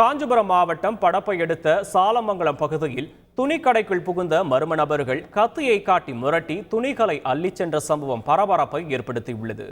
காஞ்சிபுரம் மாவட்டம் படப்பை எடுத்த சாலமங்கலம் பகுதியில் துணிக்கடைக்குள் புகுந்த மர்ம நபர்கள் கத்தியை காட்டி முரட்டி துணிகளை அள்ளிச் சென்ற சம்பவம் பரபரப்பை ஏற்படுத்தியுள்ளது.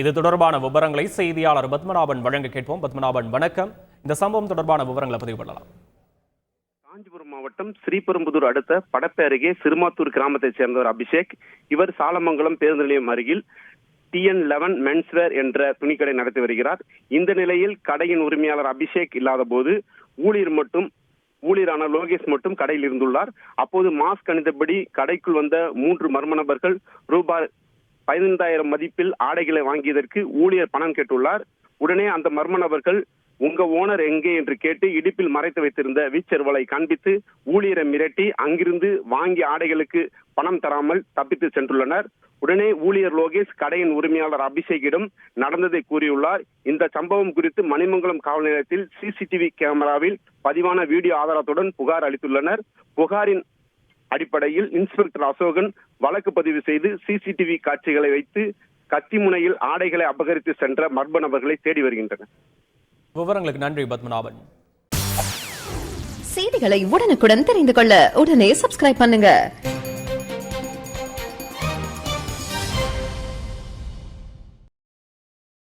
இது தொடர்பான விவரங்களை செய்தியாளர் பத்மநாபன் வழங்க கேட்போம். பத்மநாபன் வணக்கம். இந்த சம்பவம் தொடர்பான விவரங்களை பதிவு பண்ணலாம். காஞ்சிபுரம் மாவட்டம் ஸ்ரீபெரும்புதூர் அடுத்த படப்பை அருகே சிறுமாத்தூர் கிராமத்தைச் சேர்ந்தவர் அபிஷேக். இவர் சாலமங்கலம் பேருந்து நிலையம் அருகில் டிஎன் லெவன் மென்ஸ்வேர் என்ற துணிக்கடை நடத்தி வருகிறார். இந்த நிலையில் கடையின் உரிமையாளர் அபிஷேக் இல்லாத போது ஊழியர் மட்டும் ஊழியரான லோகேஷ் மட்டும் கடையில் இருந்துள்ளார். அப்போது மாஸ்க் அணிந்தபடி கடைக்குள் வந்த மூன்று மர்ம நபர்கள் ரூபாய் பதினைந்தாயிரம் மதிப்பில் ஆடைகளை வாங்கியதற்கு ஊழியர் பணம் கேட்டுள்ளார். உடனே அந்த மர்ம நபர்கள் உங்க ஓனர் எங்கே? என்று கேட்டு இடுப்பில் மறைத்து வைத்திருந்த வீச்சர்வலை காண்பித்து ஊழியரை மிரட்டி அங்கிருந்து வாங்கிய ஆடைகளுக்கு பணம் தராமல் தப்பித்து சென்றுள்ளனர். உடனே ஊழியர் லோகேஷ் கடையின் உரிமையாளர் அபிஷேகிடம் நடந்ததை கூறியுள்ளார். இந்த சம்பவம் குறித்து மணிமங்கலம் காவல் நிலையத்தில் சிசிடிவி கேமராவில் பதிவான வீடியோ ஆதாரத்துடன் புகார் அளித்துள்ளனர். புகாரின் அடிப்படையில் இன்ஸ்பெக்டர் அசோகன் வழக்கு பதிவு செய்து சிசிடிவி காட்சிகளை வைத்து கத்திமுனையில் ஆடைகளை அபகரித்து சென்ற மர்ம நபர்களை தேடி வருகின்றனர். விவரங்களுக்கு நன்றி பத்மநாபன். செய்திகளை உடனுக்குடன் தெரிந்து கொள்ள உடனே சப்ஸ்கிரைப் பண்ணுங்க.